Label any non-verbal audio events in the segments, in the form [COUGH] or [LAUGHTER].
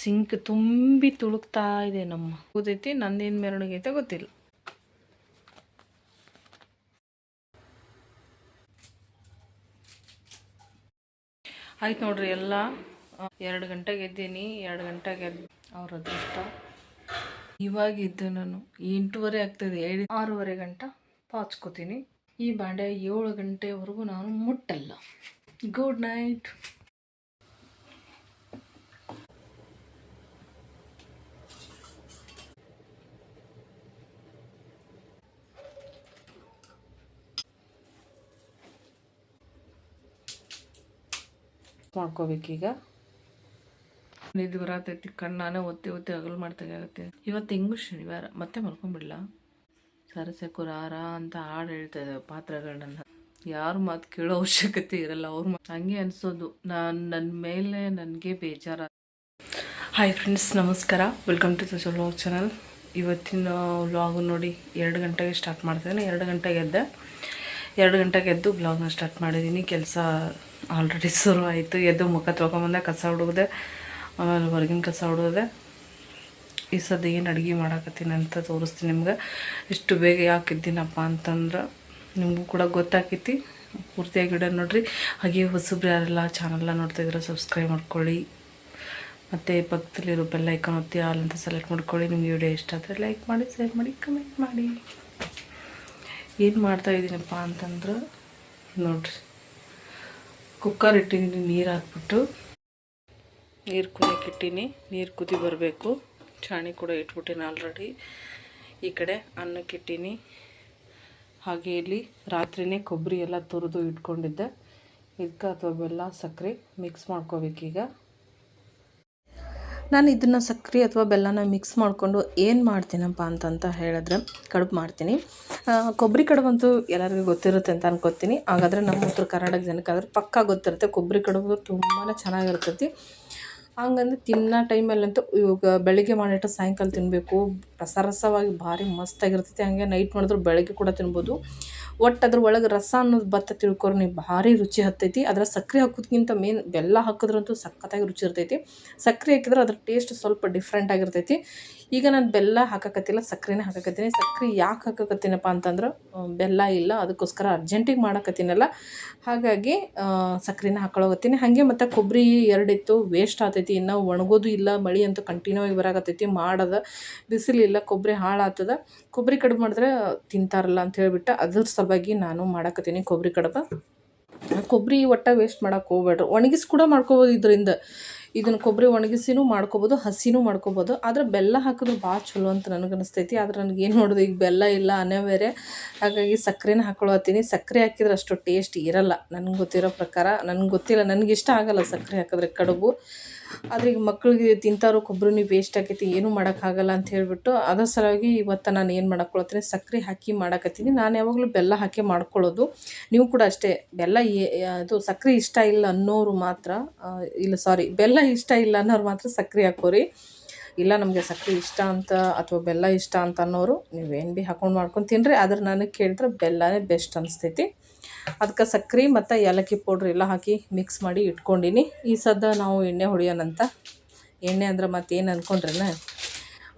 Sync ತುಂಬಿ ತುಳುಕ್ತಾ ಇದೆ ನಮ್ಮ. ಕೂದೈತಿ ನಂದೇನು ಮೆರವಣಿಗೆ ಐತೆ ಗೊತ್ತಿಲ್ಲ. ಆಯ್ತು ನೋಡ್ರಿ ಎಲ್ಲ. ಎರಡು ಗಂಟೆಗೆ ಎದ್ದೀನಿ, ಎರಡು ಗಂಟೆಗೆ ಎದ್ದು ಅವ್ರ ಅದೃಷ್ಟ. ಇವಾಗ ಇದ್ದು ನಾನು ಎಂಟೂವರೆ ಆಗ್ತದೆ ಏಳು ಆರೂವರೆ ಗಂಟೆ ಪಾಚ್ಕೋತೀನಿ. ಈ ಬಾಂಡೆ ಏಳು ಗಂಟೆವರೆಗೂ ನಾನು ಮುಟ್ಟಲ್ಲ. Good night. ಮಾಡ್ಕೋಬೇಕೀಗ ನಿದ್ದೆ ಬರತೈತಿ ನಾನೇ ಒತ್ತಿ ಒತ್ತಿ ಹಗಲು ಮಾಡ್ತಾಗುತ್ತೆ ಇವತ್ತು ಹೆಂಗು ಶನಿವಾರ? ಮತ್ತೆ ಮಲ್ಕೊಂಡ್ಬಿಡ್ಲ ಸರಸಕುರಾರ ಅಂತ ಹಾಡು ಹೇಳ್ತಾ ಇದ್ದಾವೆ ಪಾತ್ರಗಳನ್ನ. ಯಾರು ಮಾತು ಕೇಳೋ ಅವಶ್ಯಕತೆ ಇರಲ್ಲ ಅವ್ರ ಹಂಗೆ ಅನ್ಸೋದು. ನಾನು ನನ್ನ ಮೇಲೆ ನನಗೆ ಬೇಜಾರ. ಹಾಯ್ ಫ್ರೆಂಡ್ಸ್ ನಮಸ್ಕಾರ. Welcome to social vlog channel ಇವತ್ತಿನ ವ್ಲಾಗ್ ನೋಡಿ ಎರಡು ಗಂಟೆಗೆ ಸ್ಟಾರ್ಟ್ ಮಾಡ್ತೇನೆ ಎರಡು ಗಂಟೆಗೆ ಎದ್ದೆ. ಎರಡು ಗಂಟೆಗೆ ಎದ್ದು ವ್ಲಾಗ್ನ ಸ್ಟಾರ್ಟ್ ಮಾಡಿದ್ದೀನಿ. ಕೆಲಸ ಆಲ್ರೆಡಿ ಶುರು ಆಯಿತು ಎದ್ದು ಮುಖ ತೊಳ್ಕೊಂಬಂದೆ ಕಸ ಹುಡುಗದೆ ಆಮೇಲೆ ಹೊರಗಿನ ಕಸ ಹುಡುಗದೆ ಈ ಸದ್ಯ ಏನು ಅಡುಗೆ ಮಾಡಾಕತ್ತೀನಿ ಅಂತ ತೋರಿಸ್ತೀನಿ ನಿಮ್ಗೆ. ಇಷ್ಟು ಬೇಗ ಯಾಕೆ ಇದ್ದೀನಪ್ಪ ಅಂತಂದ್ರೆ ನಿಮಗೂ ಕೂಡ ಗೊತ್ತಾಕೈತಿ. ಪೂರ್ತಿಯಾಗಿ ಗಿಡ ನೋಡ್ರಿ. ಹಾಗೆ ಹೊಸಬ್ರು ಯಾರೆಲ್ಲ ಚಾನಲ್ನ ನೋಡ್ತಾ ಇದ್ರೆ ಸಬ್ಸ್ಕ್ರೈಬ್ ಮಾಡ್ಕೊಳ್ಳಿ. ಮತ್ತು ಪಕ್ಕದಲ್ಲಿರೋ ಬೆಲ್ಲ ಐಕಾನ್ ಒತ್ತಿ ಆಲ್ ಅಂತ ಸೆಲೆಕ್ಟ್ ಮಾಡ್ಕೊಳ್ಳಿ. ನಿಮ್ಗೆ ವಿಡಿಯೋ ಇಷ್ಟ ಆದರೆ ಲೈಕ್ ಮಾಡಿ ಶೇರ್ ಮಾಡಿ ಕಮೆಂಟ್ ಮಾಡಿ. ಏನು ಮಾಡ್ತಾ ಇದ್ದೀನಪ್ಪ ಅಂತಂದ್ರೆ ನೋಡ್ರಿ. ಕುಕ್ಕರ್ ಇಟ್ಟಿದ್ದೀನಿ, ನೀರು ಹಾಕ್ಬಿಟ್ಟು. ನೀರು ಕುದಿಯಕ್ಕೆ ಇಟ್ಟೀನಿ. ನೀರು ಕುದಿ ಬರಬೇಕು. ಚಾಣಿ ಕೂಡ ಇಟ್ಬಿಟ್ಟಿನಿ ಆಲ್ರೆಡಿ ಈ ಕಡೆ ಅನ್ನಕ್ಕೆ ಇಟ್ಟೀನಿ. ಹಾಗೆ ಇಲ್ಲಿ ರಾತ್ರಿನೇ ಕೊಬ್ಬರಿ ಎಲ್ಲ ತುರಿದು ಇಟ್ಕೊಂಡಿದ್ದೆ. ಇದಕ್ಕೆ ಅಥವಾ ಬೆಲ್ಲ, ಸಕ್ಕರೆ ಮಿಕ್ಸ್ ಮಾಡ್ಕೋಬೇಕೀಗ. ನಾನು ಇದನ್ನು ಸಕ್ಕರೆ ಅಥವಾ ಬೆಲ್ಲನ ಮಿಕ್ಸ್ ಮಾಡಿಕೊಂಡು ಏನು ಮಾಡ್ತೀನಪ್ಪ ಅಂತಂತ ಹೇಳಿದ್ರೆ ಕಡುಬು ಮಾಡ್ತೀನಿ. ಕೊಬ್ಬರಿ ಕಡುಬಂತೂ ಎಲ್ಲರಿಗೂ ಗೊತ್ತಿರುತ್ತೆ ಅಂತ ಅನ್ಕೋತೀನಿ. ಹಾಗಾದರೆ ನಮ್ಮ ಉತ್ತರ ಕರ್ನಾಟಕ ಜನಕ್ಕಾದ್ರೆ ಪಕ್ಕಾ ಗೊತ್ತಿರುತ್ತೆ. ಕೊಬ್ಬರಿ ಕಡುಬು ತುಂಬಾ ಚೆನ್ನಾಗಿರ್ತೈತಿ. ಹಂಗಂದ್ರೆ ತಿನ್ನೋ ಟೈಮಲ್ಲಂತೂ ಇವಾಗ ಬೆಳಿಗ್ಗೆ ಮಾಡಿಟ್ಟು ಸಾಯಂಕಾಲ ತಿನ್ನಬೇಕು ರಸ ರಸವಾಗಿ ಭಾರಿ ಮಸ್ತಾಗಿರ್ತೈತಿ. ಹಾಗೆ ನೈಟ್ ಮಾಡಿದ್ರು ಬೆಳಗ್ಗೆ ಕೂಡ ತಿನ್ಬೋದು. ಒಟ್ಟು ಅದ್ರ ಒಳಗೆ ರಸ ಅನ್ನೋದು ಭತ್ತ ತಿಳ್ಕೊರು ನೀವು ಭಾರಿ ರುಚಿ ಹತ್ತೈತಿ. ಅದರ ಸಕ್ಕರೆ ಹಾಕೋದ್ಕಿಂತ ಮೇನ್ ಬೆಲ್ಲ ಹಾಕಿದ್ರಂತೂ ಸಖತ್ತಾಗಿ ರುಚಿ ಇರ್ತೈತಿ. ಸಕ್ಕರೆ ಹಾಕಿದ್ರೆ ಅದ್ರ ಟೇಸ್ಟ್ ಸ್ವಲ್ಪ ಡಿಫ್ರೆಂಟ್ ಆಗಿರ್ತೈತಿ. ಈಗ ನಾನು ಬೆಲ್ಲ ಹಾಕಕತ್ತಿಲ್ಲ ಸಕ್ಕರೆನೇ ಹಾಕಕತ್ತೀನಿ. ಸಕ್ಕರೆ ಯಾಕೆ ಹಾಕಕತ್ತೀನಪ್ಪ ಅಂತಂದ್ರೆ ಬೆಲ್ಲ ಇಲ್ಲ ಅದಕ್ಕೋಸ್ಕರ ಅರ್ಜೆಂಟಿಗೆ ಮಾಡಕತ್ತೀನಲ್ಲ. ಹಾಗಾಗಿ ಸಕ್ಕರೆನ ಹಾಕೊಳಗತ್ತೀನಿ ಹಾಗೆ ಮತ್ತು ಕೊಬ್ಬರಿ ಎರಡಿತ್ತು, ವೇಸ್ಟ್ ಆತೈತಿ. ಇನ್ನು ಒಣಗೋದು ಇಲ್ಲ, ಮಳಿ ಅಂತೂ ಕಂಟಿನ್ಯೂ ಆಗಿ ಬರಾಕತ್ತೈತಿ. ಮಾಡದ ಬಿಸಿಲಿಲ್ಲ ಕೊಬ್ಬರಿ ಹಾಳಾಗ್ತದ ಕೊಬ್ಬರಿ ಕಡಿಮೆ ಮಾಡಿದ್ರೆ ತಿಂತಾರಲ್ಲ ಅಂತ ಹೇಳಿಬಿಟ್ಟು ಅದ್ರ ಸಲುವಾಗಿ ನಾನು ಮಾಡಕತ್ತೀನಿ ಕೊಬ್ಬರಿ ಕಡಬ. ಕೊಬ್ಬರಿ ಒಟ್ಟ ವೇಸ್ಟ್ ಮಾಡೋಕೆ ಹೋಗ್ಬೇಡ್ರಿ. ಒಣಗಿಸಿ ಕೂಡ ಮಾಡ್ಕೋಬೋದು ಇದರಿಂದ. ಇದನ್ನು ಕೊಬ್ಬರಿ ಒಣಗಿಸಿನೂ ಮಾಡ್ಕೋಬೋದು, ಹಸಿನೂ ಮಾಡ್ಕೋಬೋದು. ಆದ್ರೆ ಬೆಲ್ಲ ಹಾಕಿದ್ರೆ ಭಾಳ ಚಲೋ ಅಂತ ನನಗೆ ಅನಿಸ್ತೈತಿ. ಆದ್ರೆ ನನಗೆ ಏನು ಮಾಡೋದು? ಈಗ ಬೆಲ್ಲ ಇಲ್ಲ ಅನಿವಾರ್ಯ ಹಾಗಾಗಿ ಸಕ್ಕರೆನ ಹಾಕೊಳತ್ತೀನಿ. ಸಕ್ಕರೆ ಹಾಕಿದ್ರೆ ಅಷ್ಟು ಟೇಸ್ಟ್ ಇರಲ್ಲ. ನನಗೆ ಗೊತ್ತಿರೋ ಪ್ರಕಾರ, ನನಗೆ ಗೊತ್ತಿಲ್ಲ ನನಗಿಷ್ಟ ಆಗಲ್ಲ ಸಕ್ಕರೆ ಹಾಕಿದ್ರೆ ಕಡುಬು. ಆದರೆ ಈಗ ಮಕ್ಕಳಿಗೆ ತಿಂತಾರೋ ಕೊಬ್ಬರಿ ವೇಸ್ಟ್ ಆಕೈತಿ ಏನೂ ಮಾಡೋಕ್ಕಾಗಲ್ಲ ಅಂತ ಹೇಳಿಬಿಟ್ಟು ಅದರ ಸಲುವಾಗಿ ಇವತ್ತು ನಾನು ಏನು ಮಾಡಕ್ಕೊಳತ್ತೀನಿ ಸಕ್ಕರೆ ಹಾಕಿ ಮಾಡಕತ್ತೀನಿ. ನಾನು ಯಾವಾಗಲೂ ಬೆಲ್ಲ ಹಾಕಿ ಮಾಡ್ಕೊಳ್ಳೋದು. ನೀವು ಕೂಡ ಅಷ್ಟೇ, ಬೆಲ್ಲ ಅದು ಸಕ್ಕರೆ ಇಷ್ಟ ಇಲ್ಲ ಅನ್ನೋರು ಮಾತ್ರ ಇಲ್ಲ ಸಾರಿ ಬೆಲ್ಲ ಇಷ್ಟ ಇಲ್ಲ ಅನ್ನೋರು ಮಾತ್ರ ಸಕ್ಕರೆ ಹಾಕೋರಿ. ಇಲ್ಲ ನಮಗೆ ಸಕ್ಕರೆ ಇಷ್ಟ ಅಂತ ಅಥವಾ ಬೆಲ್ಲ ಇಷ್ಟ ಅಂತ ಅನ್ನೋರು ನೀವೇನು ಭೀ ಹಾಕೊಂಡು ಮಾಡ್ಕೊಂಡು ತಿನ್ನಿರಿ ಆದ್ರೆ ನನಗೆ ಕೇಳಿದ್ರೆ ಬೆಲ್ಲನೇ ಬೆಸ್ಟ್ ಅನಿಸ್ತೈತಿ. ಅದಕ್ಕೆ ಸಕ್ಕರೆ ಮತ್ತು ಏಲಕ್ಕಿ ಪೌಡ್ರ್ ಎಲ್ಲ ಹಾಕಿ ಮಿಕ್ಸ್ ಮಾಡಿ ಇಟ್ಕೊಂಡಿನಿ. ಈ ಸದ್ದ ನಾವು ಎಣ್ಣೆ ಹೊಡಿಯೋಣಂತ ಎಣ್ಣೆ ಅಂದ್ರೆ ಮತ್ತೇನು ಅಂದ್ಕೊಂಡ್ರೇನ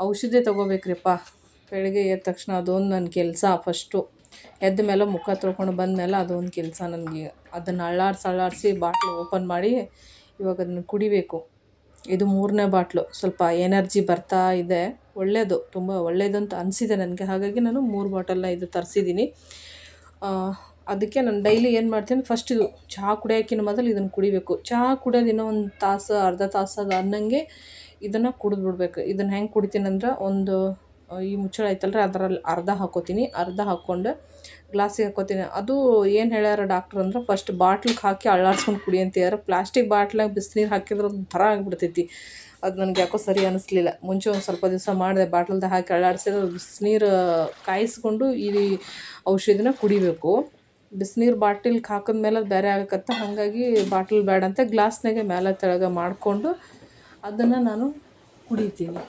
ಔಷಧಿ ತೊಗೋಬೇಕ್ರಿಪ್ಪ. ಬೆಳಿಗ್ಗೆ ಎದ್ದ ತಕ್ಷಣ ಅದೊಂದು ನನ್ನ ಕೆಲಸ ಫಸ್ಟು. ಎದ್ದ ಮೇಲೆ ಮುಖ ತೊಳ್ಕೊಂಡು ಬಂದಮೇಲೆ ಅದೊಂದು ಕೆಲಸ ನನಗೆ. ಅದನ್ನು ಅಳ್ಳಾಡ್ಸಿ ಅಳ್ಳಾಡಿಸಿ ಬಾಟ್ಲು ಓಪನ್ ಮಾಡಿ ಇವಾಗ ಅದನ್ನು ಕುಡಿಬೇಕು. ಇದು ಮೂರನೇ ಬಾಟ್ಲು. ಸ್ವಲ್ಪ ಎನರ್ಜಿ ಬರ್ತಾ ಇದೆ. ಒಳ್ಳೆಯದು ತುಂಬ ಒಳ್ಳೆಯದು ಅಂತ ಅನಿಸಿದೆ ನನಗೆ. ಹಾಗಾಗಿ ನಾನು ಮೂರು ಬಾಟಲ್ನ ಇದು ತರಿಸಿದ್ದೀನಿ ಅದಕ್ಕೆ ನಾನು ಡೈಲಿ ಏನು ಮಾಡ್ತೀನಿ ಫಸ್ಟ್ ಇದು ಚಹಾ ಕುಡಿಯೋಕ್ಕಿಂತ ಮೊದಲು ಇದನ್ನು ಕುಡಿಬೇಕು. ಚಹಾ ಕುಡಿಯೋದು ಇನ್ನೂ ಒಂದು ತಾಸು, ಅರ್ಧ ತಾಸು ಅದು ಅನ್ನಂಗೆ ಇದನ್ನು ಕುಡಿದು ಬಿಡ್ಬೇಕು. ಇದನ್ನು ಹೆಂಗೆ ಕುಡಿತೀನಿ ಅಂದ್ರೆ ಒಂದು, ಈ ಮುಚ್ಚಳ ಐತಲ್ರಿ, ಅದರಲ್ಲಿ ಅರ್ಧ ಹಾಕೋತೀನಿ. ಅರ್ಧ ಹಾಕ್ಕೊಂಡು ಗ್ಲಾಸಿಗೆ ಹಾಕೋತೀನಿ. ಅದು ಏನು ಹೇಳ್ಯಾರ ಡಾಕ್ಟ್ರ್ ಅಂದ್ರೆ ಫಸ್ಟ್ ಬಾಟ್ಲಿಗೆ ಹಾಕಿ ಅಳ್ಳಾಡ್ಸ್ಕೊಂಡು ಕುಡಿ ಅಂತ ಪ್ಲಾಸ್ಟಿಕ್ ಬಾಟ್ಲಾಗ ಬಿಸಿನೀರು ಹಾಕಿದ್ರೆ ಅದು ಥರ ಆಗಿಬಿಡ್ತೈತಿ. ಅದು ನನಗೆ ಯಾಕೋ ಸರಿ ಅನ್ನಿಸ್ಲಿಲ್ಲ ಮುಂಚೆ ಒಂದು ಸ್ವಲ್ಪ ದಿವಸ ಮಾಡಿದೆ ಬಾಟ್ಲ್ದಾಗ ಹಾಕಿ ಅಳ್ಳಾಡ್ಸಿದ್ರೆ ಬಿಸಿನೀರು ಕಾಯಿಸ್ಕೊಂಡು ಈ ಔಷಧಿನ ಕುಡಿಬೇಕು. ಬಿಸಿನೀರು ಬಾಟಿಲ್ಗೆ ಹಾಕಿದ್ಮೇಲೆ ಅದು ಬೇರೆ ಆಗಕತ್ತ. ಹಾಗಾಗಿ ಬಾಟಲ್ ಬೇಡ ಅಂತ ಗ್ಲಾಸ್ನಾಗೆ ಮೇಲೆ ತೆಳಗೆ ಮಾಡಿಕೊಂಡು ಅದನ್ನು ನಾನು ಕುಡಿತೀನಿ.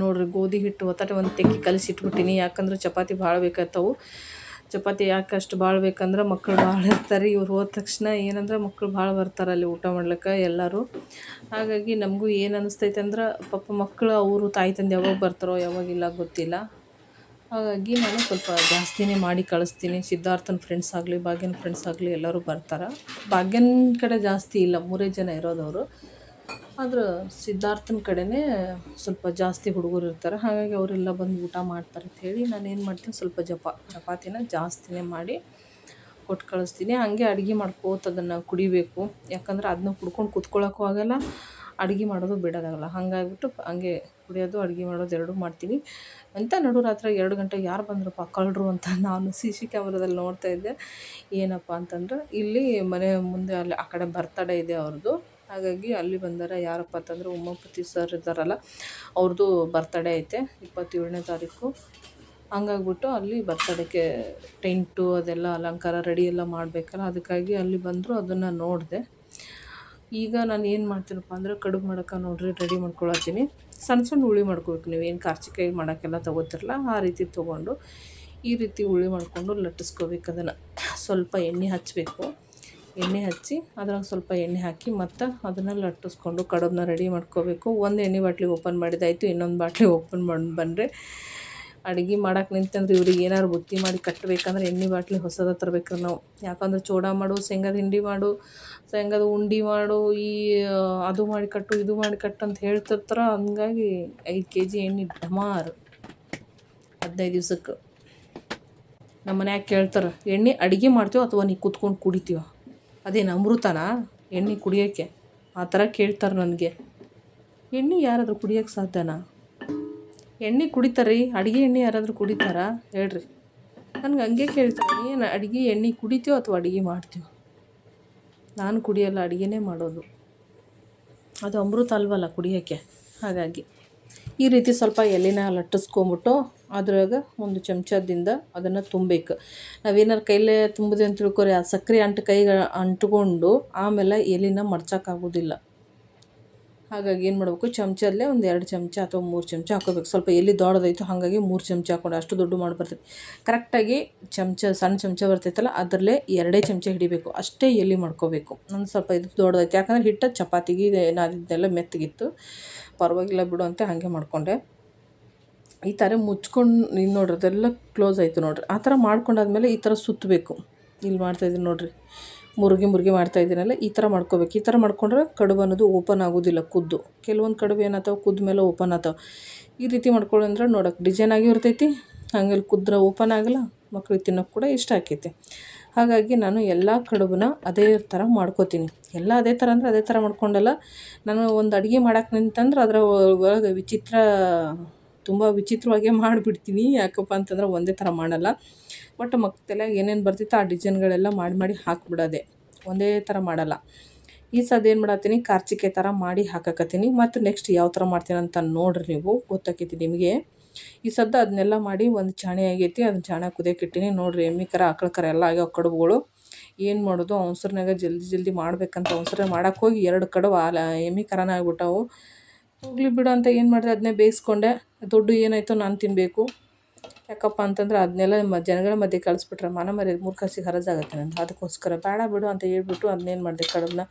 ನೋಡ್ರಿ ಗೋಧಿ ಹಿಟ್ಟು ಒತ್ತಾಟೆ ಒಂದು ತೆಕ್ಕಿ ಕಲಸಿ ಇಟ್ಬಿಟ್ಟಿನಿ. ಯಾಕಂದ್ರೆ ಚಪಾತಿ ಭಾಳ ಬೇಕಾಗ್ತಾವು. ಚಪಾತಿ ಯಾಕೆ ಅಷ್ಟು ಭಾಳ ಬೇಕಂದ್ರೆ ಮಕ್ಕಳು ಭಾಳ ಇರ್ತಾರೆ. ಇವ್ರು ಹೋದ ತಕ್ಷಣ ಏನಂದ್ರೆ ಮಕ್ಕಳು ಭಾಳ ಬರ್ತಾರೆ ಅಲ್ಲಿ ಊಟ ಮಾಡ್ಲಿಕ್ಕೆ ಎಲ್ಲರೂ. ಹಾಗಾಗಿ ನಮಗೂ ಏನು ಅನ್ನಿಸ್ತೈತೆ ಅಂದ್ರೆ ಪಾಪ ಮಕ್ಕಳು ಅವರು ತಾಯಿ ತಂದೆ ಯಾವಾಗ ಬರ್ತಾರೋ ಯಾವಾಗಿಲ್ಲ ಗೊತ್ತಿಲ್ಲ. ಹಾಗಾಗಿ ನಾನು ಸ್ವಲ್ಪ ಜಾಸ್ತಿನೇ ಮಾಡಿ ಕಳಿಸ್ತೀನಿ. ಸಿದ್ಧಾರ್ಥನ ಫ್ರೆಂಡ್ಸ್ ಆಗಲಿ, ಭಾಗ್ಯನ ಫ್ರೆಂಡ್ಸ್ ಆಗಲಿ ಎಲ್ಲರೂ ಬರ್ತಾರೆ. ಭಾಗ್ಯನ ಕಡೆ ಜಾಸ್ತಿ ಇಲ್ಲ, ಮೂರೇ ಜನ ಇರೋದವರು. ಆದ್ರೆ ಸಿದ್ಧಾರ್ಥನ ಕಡೆನೇ ಸ್ವಲ್ಪ ಜಾಸ್ತಿ ಹುಡುಗರು ಇರ್ತಾರೆ. ಹಾಗಾಗಿ ಅವರೆಲ್ಲ ಬಂದು ಊಟ ಮಾಡ್ತಾರೆ ಅಂತ ಹೇಳಿ ನಾನು ಏನು ಮಾಡ್ತೀನಿ, ಸ್ವಲ್ಪ ಜಪ, ಚಪಾತಿನ ಜಾಸ್ತಿನೇ ಮಾಡಿ ಕೊಟ್ಟು ಕಳಿಸ್ತೀನಿ. ಹಾಗೆ ಅಡುಗೆ ಮಾಡ್ಕೋತ ಅದನ್ನು ಕುಡಿಬೇಕು. ಯಾಕಂದ್ರೆ ಅದನ್ನ ಕುಡ್ಕೊಂಡು ಕೂತ್ಕೊಳ್ಳೋಕ್ಕೂ ಆಗಲ್ಲ. ಅಡುಗೆ ಮಾಡೋದು ಬಿಡೋದಾಗಲ್ಲ ಹಾಗಾಗ್ಬಿಟ್ಟು ಹಂಗೆ ಕುಡಿಯೋದು, ಅಡುಗೆ ಮಾಡೋದು ಎರಡೂ ಮಾಡ್ತೀನಿ ಅಂತ ನಡು ರಾತ್ರಿ ಎರಡು ಗಂಟೆ ಯಾರು ಬಂದ್ರಪ್ಪ? ಕಳ್ಳರು ಅಂತ ನಾನು ಸಿ ಸಿ ಕ್ಯಾಮ್ರಾದಲ್ಲಿ ನೋಡ್ತಾ ಇದ್ದೆ. ಏನಪ್ಪ ಅಂತಂದ್ರೆ ಇಲ್ಲಿ ಮನೆ ಮುಂದೆ ಅಲ್ಲಿ ಆ ಕಡೆ ಬರ್ತಡೇ ಇದೆ ಅವ್ರದ್ದು. ಹಾಗಾಗಿ ಅಲ್ಲಿ ಬಂದಾರ ಯಾರಪ್ಪ ಅಂತಂದ್ರೆ ಉಮಾಪತಿ ಸರ್ ಇದ್ದಾರಲ್ಲ, ಅವ್ರದ್ದು ಬರ್ತಡೇ ಐತೆ ಇಪ್ಪತ್ತೇಳನೇ ತಾರೀಕು. ಹಂಗಾಗ್ಬಿಟ್ಟು ಅಲ್ಲಿ ಬರ್ತಡೇಗೆ ಟೆಂಟು ಅದೆಲ್ಲ ಅಲಂಕಾರ ರೆಡಿ ಎಲ್ಲ ಮಾಡಬೇಕಲ್ಲ, ಅದಕ್ಕಾಗಿ ಅಲ್ಲಿ ಬಂದರು ಅದನ್ನು ನೋಡಿದೆ. ಈಗ ನಾನು ಏನು ಮಾಡ್ತೀನಪ್ಪ ಅಂದ್ರೆ ಕಡುಬು ಮಾಡೋಕೆ ನೋಡಿರಿ ರೆಡಿ ಮಾಡ್ಕೊಳತ್ತೀನಿ. ಸಣ್ಣ ಸಣ್ಣ ಹುಳಿ ಮಾಡ್ಕೊಬೇಕು ನೀವು. ಏನು ಕಾರ್ಚಿಕಾಯಿ ಮಾಡೋಕ್ಕೆಲ್ಲ ತೊಗೋತಿರಲ್ಲ ಆ ರೀತಿ ತೊಗೊಂಡು ಈ ರೀತಿ ಹುಳಿ ಮಾಡಿಕೊಂಡು ಲಟ್ಟಿಸ್ಕೋಬೇಕು ಅದನ್ನು. ಸ್ವಲ್ಪ ಎಣ್ಣೆ ಹಚ್ಚಬೇಕು ಎಣ್ಣೆ ಹಚ್ಚಿ ಅದ್ರಾಗ ಸ್ವಲ್ಪ ಎಣ್ಣೆ ಹಾಕಿ ಮತ್ತು ಅದನ್ನು ಲಟ್ಟಿಸ್ಕೊಂಡು ಕಡುಬನ್ನ ರೆಡಿ ಮಾಡ್ಕೋಬೇಕು. ಒಂದು ಎಣ್ಣೆ ಬಾಟ್ಲಿ ಓಪನ್ ಮಾಡಿದಾಯಿತು ಇನ್ನೊಂದು ಬಾಟ್ಲಿ ಓಪನ್ ಮಾಡಿ ಬಂದರೆ ಅಡುಗೆ ಮಾಡಕ್ಕೆ ನಿಂತಂದ್ರೆ ಇವ್ರಿಗೆ ಏನಾದ್ರು ಬುತ್ತಿ ಮಾಡಿ ಕಟ್ಟಬೇಕಂದ್ರೆ ಎಣ್ಣೆ ಬಾಟ್ಲಿ ಹೊಸದ ತರ್ಬೇಕ್ರಿ ನಾವು. ಯಾಕಂದ್ರೆ ಚೂಡ ಮಾಡು, ಶೇಂಗದ ಹಿಂಡಿ ಮಾಡು, ಶೇಂಗದ ಉಂಡೆ ಮಾಡು, ಈ, ಅದು ಮಾಡಿ ಕಟ್ಟು, ಇದು ಮಾಡಿ ಕಟ್ಟು ಅಂತ ಹೇಳ್ತಿರ್ತಾರ. ಹಂಗಾಗಿ ಐದು ಕೆ ಜಿ ಎಣ್ಣೆ ಡಮಾರು ಹದಿನೈದು ದಿವ್ಸಕ್ಕೆ ನಮ್ಮ ಮನ್ಯಾಗ ಕೇಳ್ತಾರೆ, ಎಣ್ಣೆ ಅಡುಗೆ ಮಾಡ್ತೀವೋ ಅಥವಾ ನೀ ಕೂತ್ಕೊಂಡು ಕುಡಿತೀವೋ ಅದೇನು ಅಮೃತನಾ? ಎಣ್ಣೆ ಕುಡಿಯೋಕ್ಕೆ? ಆ ಥರ ಕೇಳ್ತಾರೆ ನನಗೆ. ಎಣ್ಣೆ ಯಾರಾದರೂ ಕುಡಿಯೋಕ್ಕೆ ಸಾಧ್ಯನಾ? ಎಣ್ಣೆ ಕುಡಿತಾರೆ ಅಡುಗೆ ಎಣ್ಣೆ ಯಾರಾದರೂ ಕುಡಿತಾರಾ? ಹೇಳ್ರಿ. ನನಗೆ ಹಂಗೆ ಕೇಳ್ತಾರೆ ಏನು ಅಡುಗೆ ಎಣ್ಣೆ ಕುಡಿತೀವೋ ಅಥವಾ ಅಡುಗೆ ಮಾಡ್ತೀವೋ ನಾನು ಕುಡಿಯಲ್ಲ, ಅಡುಗೆನೇ ಮಾಡೋದು. ಅದು ಅಮೃತ ಅಲ್ವಲ್ಲ ಕುಡಿಯೋಕ್ಕೆ? ಹಾಗಾಗಿ ಈ ರೀತಿ ಸ್ವಲ್ಪ ಎಲೆನ ಲಟ್ಟಿಸ್ಕೊಂಬಿಟ್ಟು ಅದ್ರಾಗ ಒಂದು ಚಮಚದಿಂದ ಅದನ್ನು ತುಂಬಬೇಕು. ನಾವೇನಾರು ಕೈಲೇ ತುಂಬಿದೆ ಅಂತ ತಿಳ್ಕೊರಿ, ಆ ಸಕ್ಕರೆ ಅಂಟು ಕೈಗೆ ಅಂಟ್ಕೊಂಡು ಆಮೇಲೆ ಎಲೆನ ಮಡ್ಚೋಕ್ಕಾಗೋದಿಲ್ಲ ಹಾಗಾಗಿ ಏನು ಮಾಡಬೇಕು? ಚಮಚಲ್ಲೇ ಒಂದು ಎರಡು ಚಮಚ ಅಥವಾ ಮೂರು ಚಮಚ ಹಾಕೋಬೇಕು. ಸ್ವಲ್ಪ ಎಲ್ಲಿ ದೊಡ್ಡದಾಯಿತು ಹಾಗಾಗಿ ಮೂರು ಚಮಚ ಹಾಕೊಂಡು ಅಷ್ಟು ದೊಡ್ಡ ಮಾಡಿ ಬರ್ತೈತೆ ಕರೆಕ್ಟಾಗಿ ಚಮಚ, ಸಣ್ಣ ಚಮಚ ಬರ್ತೈತಲ್ಲ, ಅದರಲ್ಲೇ ಎರಡೇ ಚಮಚ ಹಿಡಿಬೇಕು. ಅಷ್ಟೇ ಎಲ್ಲಿ ಮಾಡ್ಕೋಬೇಕು? ನಾನು ಸ್ವಲ್ಪ ಇದು ದೊಡ್ಡದೈತೆ ಯಾಕಂದ್ರೆ ಹಿಟ್ಟು ಚಪಾತಿಗೆ ನಾದಿದ್ದೆಲ್ಲ ಮೆತ್ತಗಿತ್ತು. ಪರವಾಗಿಲ್ಲ ಬಿಡು ಅಂತ ಹಾಗೆ ಮಾಡಿಕೊಂಡೆ. ಈ ಥರ ಮುಚ್ಕೊಂಡು ಇನ್ನು ನೋಡ್ರಿ, ಅದೆಲ್ಲ ಕ್ಲೋಸ್ ಆಯಿತು ನೋಡ್ರಿ. ಆ ಥರ ಮಾಡ್ಕೊಂಡಾದ್ಮೇಲೆ ಈ ಥರ ಸುತ್ತಬೇಕು ಇಲ್ಲಿ ಮಾಡ್ತಾಯಿದ್ದೀನಿ ನೋಡಿರಿ. ಮುರುಗಿ ಮುರುಗಿ ಮಾಡ್ತಾಯಿದ್ದೀನಲ್ಲ ಈ ಥರ ಮಾಡ್ಕೋಬೇಕು. ಈ ಥರ ಮಾಡ್ಕೊಂಡ್ರೆ ಕಡುಬು ಅನ್ನೋದು ಓಪನ್ ಆಗೋದಿಲ್ಲ ಕುದ್ದು. ಕೆಲವೊಂದು ಕಡುಬು ಏನಾಗ್ತಾವೆ, ಕುದ್ದ ಮೇಲೆ ಓಪನ್ ಆಗ್ತಾವೆ. ಈ ರೀತಿ ಮಾಡ್ಕೊಳ್ಳಂದ್ರೆ ನೋಡೋಕೆ ಡಿಸೈನ್ ಆಗಿ ಇರ್ತೈತಿ. ಹಂಗೆ ಕುದ್ರೆ ಓಪನ್ ಆಗಲ್ಲ, ಮಕ್ಳಿಗೆ ತಿನ್ನೋಕೆ ಕೂಡ ಇಷ್ಟ ಆಕೈತಿ. ಹಾಗಾಗಿ ನಾನು ಎಲ್ಲ ಕಡುಬನ್ನ ಅದೇ ಥರ ಮಾಡ್ಕೋತೀನಿ. ಎಲ್ಲ ಅದೇ ಥರ ಅಂದರೆ ಅದೇ ಥರ ಮಾಡ್ಕೊಂಡಲ್ಲ. ನಾನು ಒಂದು ಅಡುಗೆ ಮಾಡೋಕೆ ನಿಂತಂದ್ರೆ ಅದರ ಒಳಗೆ ವಿಚಿತ್ರ ತುಂಬ ವಿಚಿತ್ರವಾಗೇ ಮಾಡಿಬಿಡ್ತೀನಿ. ಯಾಕಪ್ಪ ಅಂತಂದ್ರೆ ಒಂದೇ ಥರ ಮಾಡಲ್ಲ. ಬಟ್ ಮಕ್ ಏನೇನು ಬರ್ತಿತ್ತು ಆ ಡಿಸೈನ್ಗಳೆಲ್ಲ ಮಾಡಿ ಮಾಡಿ ಹಾಕ್ಬಿಡೋದೆ. ಒಂದೇ ಥರ ಮಾಡಲ್ಲ. ಈ ಸದ ಏನು ಮಾಡತ್ತೀನಿ? ಕಾರ್ಚಿಕೆ ಥರ ಮಾಡಿ ಹಾಕಕತ್ತೀನಿ. ಮತ್ತು ನೆಕ್ಸ್ಟ್ ಯಾವ ಥರ ಮಾಡ್ತೀನಿ ಅಂತ ನೋಡ್ರಿ ನೀವು. ಗೊತ್ತಾಕೈತಿ ನಿಮಗೆ. ಈ ಸದ್ದ ಅದನ್ನೆಲ್ಲ ಮಾಡಿ ಒಂದು ಚಾಣಿ ಆಗೈತಿ. ಅದನ್ನ ಚಾಣ ಕುದಿಯಕ್ಕೆ ಇಟ್ಟೀನಿ. ನೋಡಿರಿ ಎಮ್ಮೆ ಕರ, ಆಕಳ ಕರ ಎಲ್ಲ ಆಗ್ಯಾವ ಕಡುಬುಗಳು. ಏನು ಮಾಡೋದು? ಅವಸರ್ನಾಗ ಜಲ್ದಿ ಜಲ್ದಿ ಮಾಡ್ಬೇಕಂತ ಅವಸರ ಮಾಡೋಕ್ಕೋಗಿ ಎರಡು ಕಡುಬು ಆಲ ಎಮ್ಮಿ ಕರನ ಆಗ್ಬಿಟ್ಟವು. ಹೋಗ್ಲಿ ಬಿಡು ಅಂತ ಏನು ಮಾಡಿದೆ? ಅದನ್ನೇ ಬೇಯಿಸ್ಕೊಂಡೆ. ದೊಡ್ಡ ಏನಾಯಿತೋ ನಾನು ತಿನ್ನಬೇಕು ಯಾಕಪ್ಪ ಅಂತಂದ್ರೆ ಅದನ್ನೆಲ್ಲ ಜನಗಳ ಮಧ್ಯೆ ಕಳಿಸ್ಬಿಟ್ರೆ ಮನ ಮೂರು ಮೂರ್ಖಸಿಗೆ ಹರಜಾಗುತ್ತೆ ನಂದು. ಅದಕ್ಕೋಸ್ಕರ ಬೇಡ ಬಿಡು ಅಂತ ಹೇಳ್ಬಿಟ್ಟು ಅದನ್ನೇನು ಮಾಡಿದೆ? ಕಡಬನ್ನ